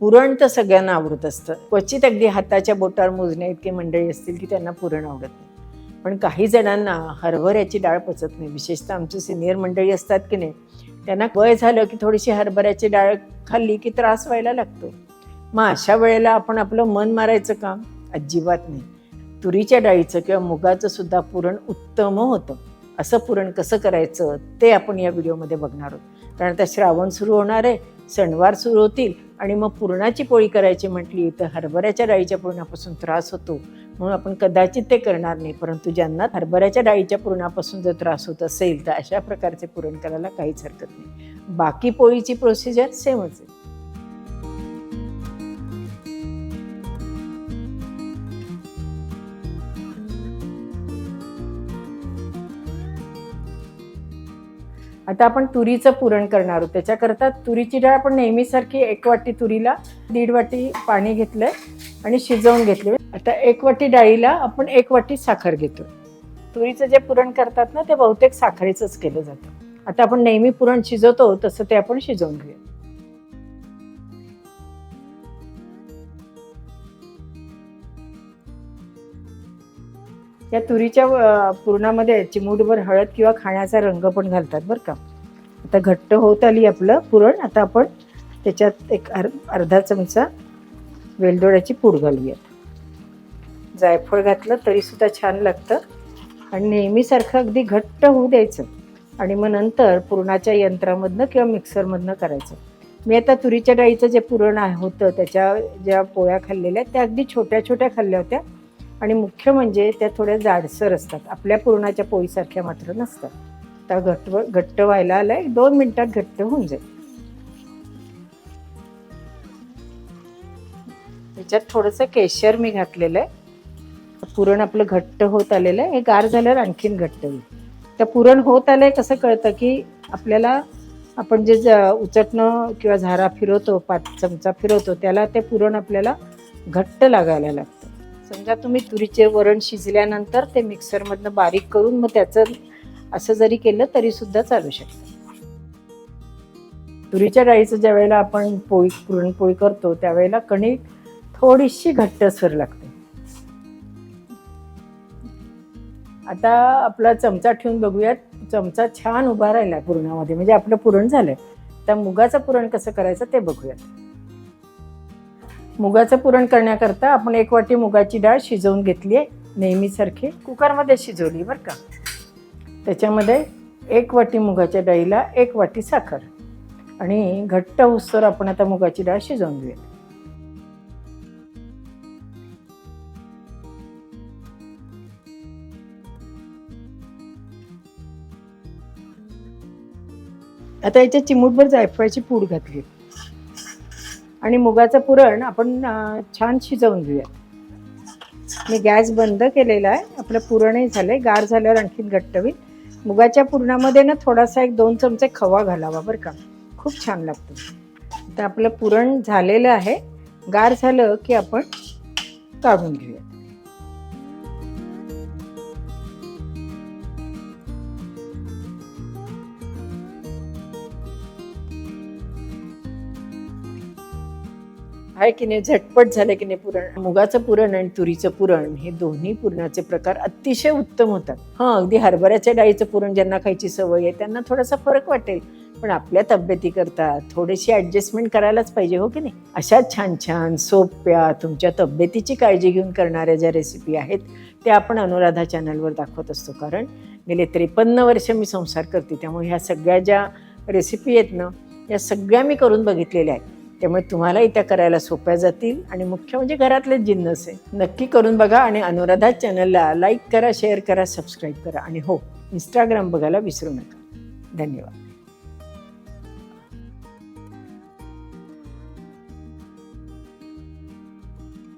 पुरण तर सगळ्यांना आवडत असतं. क्वचित अगदी हाताच्या बोटावर मोजण्या इतकी मंडळी असतील की त्यांना पुरण आवडत नाही. पण काही जणांना हरभऱ्याची डाळ पचत नाही. विशेषतः आमची सिनियर मंडळी असतात की नाही त्यांना वय झालं की थोडीशी हरभऱ्याची डाळ खाल्ली की त्रास व्हायला लागतो. मग अशा वेळेला आपण आपलं मन मारायचं काम अजिबात नाही. तुरीच्या डाळीचं किंवा मुगाचं सुद्धा पुरण उत्तम होतं. असं पुरण कसं करायचं ते आपण या व्हिडिओमध्ये बघणार आहोत. कारण आता श्रावण सुरू होणार आहे सणवार सुरू होतील आणि मग पुरणाची पोळी करायची म्हटली तर हरभऱ्याच्या डाळीच्या पुरणापासून त्रास होतो. म्हणून आपण कदाचित ते करणार नाही परंतु ज्यांना हरभऱ्याच्या डाळीच्या पुरणापासून जर त्रास होत असेल तर अशा प्रकारचे पुरण करायला काहीच हरकत नाही. बाकी पोळीची प्रोसिजर सेमच आहे आता आपण तुरीचं पुरण करणार आहोत. त्याच्याकरता तुरीची डाळ आपण नेहमीसारखी एक वाटी तुरीला दीड वाटी पाणी घेतलंय आणि शिजवून घेतले आता एक वाटी डाळीला आपण एक वाटी साखर घेतो तुरीचं जे पुरण करतात ना ते बहुतेक साखरेचंच केलं जातं. आता आपण नेहमी पुरण शिजवतो तसं ते आपण शिजवून घेऊ या तुरीच्या पुरणामध्ये चिमूटभर हळद किंवा खाण्याचा रंग पण घालतात बरं का. आता घट्ट होत आली आपलं पुरण आता आपण त्याच्यात एक अर अर्धा चमचा वेलदोड्याची पूड घालूयात. जायफळ घातलं तरीसुद्धा छान लागतं आणि नेहमीसारखं अगदी घट्ट होऊ द्यायचं आणि मग नंतर पुरणाच्या यंत्रामधनं किंवा मिक्सरमधनं करायचं. मी आता तुरीच्या डाळीचं जे पुरण आहे होतं त्याच्या ज्या पोळ्या खाल्लेल्या त्या अगदी छोट्या छोट्या खाल्ल्या होत्या. आणि मुख्य म्हणजे त्या थोड्या जाडसर असतात. आपल्या पुरणाच्या पोळीसारख्या मात्र नसतात. त्या घट्ट घट्ट व्हायला आलं एक दोन मिनिटात घट्ट होऊन जाईल. त्याच्यात थोडंसं केशर मी घातलेलं आहे. पुरण आपलं घट्ट होत आलेलं आहे. हे गार झाल्यावर आणखीन घट्ट होईल. त्या पुरण होत आलंय कसं कळतं की आपल्याला आपण जे ज- उचटणं किंवा झारा फिरवतो पाच चमचा फिरवतो त्याला ते पुरण आपल्याला घट्ट लागायला लागतं. समजा तुम्ही तुरीचे वरण शिजल्यानंतर ते मिक्सरमधनं बारीक करून मग त्याचं असं जरी केलं तरी सुद्धा चालू शकतं. तुरीच्या डाळीचं ज्या वेळेला आपण पोळी पुरणपोळी करतो त्यावेळेला कणिक थोडीशी घट्टसर लागते. आता आपला चमचा ठेवून बघूयात. चमचा छान उभा राहिला पुरणामध्ये. म्हणजे आपलं पुरण झालंय. त्या मुगाचं पुरण कसं करायचं ते बघूयात. मुगाचं पुरण करण्याकरता आपण एक वाटी मुगाची डाळ शिजवून घेतली आहे नेहमीसारखी कुकरमध्ये शिजवली बरं का. त्याच्यामध्ये एक वाटी मुगाच्या डाळीला एक वाटी साखर आणि घट्ट उसर आपण आता मुगाची डाळ शिजवून घेऊया आता याच्या चिमूटभर जायफळाची पूड घातली आणि मुगाचं पुरण आपण छान शिजवून घेऊया. मी गॅस बंद केलेला आहे. आपलं पुरणही झालं आहे गार झाल्यावर आणखीन घट्ट होईल मुगाच्या पुरणामध्ये ना थोडासा एक दोन चमचे खवा घालावा बरं का. खूप छान लागतो. आता आपलं पुरण झालेलं आहे. गार झालं की आपण काढून घेऊया. आहे की नाही झटपट झालं की नाही पुरण? मुगाचं पुरण आणि तुरीचं पुरण हे दोन्ही पुरणाचे प्रकार अतिशय उत्तम होतात. हां अगदी हरभऱ्याच्या डाळीचं पुरण ज्यांना खायची सवय आहे त्यांना थोडासा फरक वाटेल. पण आपल्या तब्येतीकरता थोडीशी ॲडजस्टमेंट करायलाच पाहिजे हो की नाही? अशा छान छान सोप्या तुमच्या तब्येतीची काळजी घेऊन करणाऱ्या ज्या रेसिपी आहेत त्या आपण अनुराधा चॅनलवर दाखवत असतो. कारण गेले त्रेपन्न वर्ष मी संसार करते त्यामुळे ह्या सगळ्या ज्या रेसिपी आहेत ना या सगळ्या मी करून बघितलेल्या आहेत. त्यामुळे तुम्हालाही त्या करायला सोप्या जातील आणि मुख्य म्हणजे घरातलेच जिन्नस आहे. नक्की करून बघा आणि अनुराधा चॅनलला लाईक करा शेअर करा सबस्क्राईब करा. आणि हो इंस्टाग्राम बघायला विसरू नका. धन्यवाद.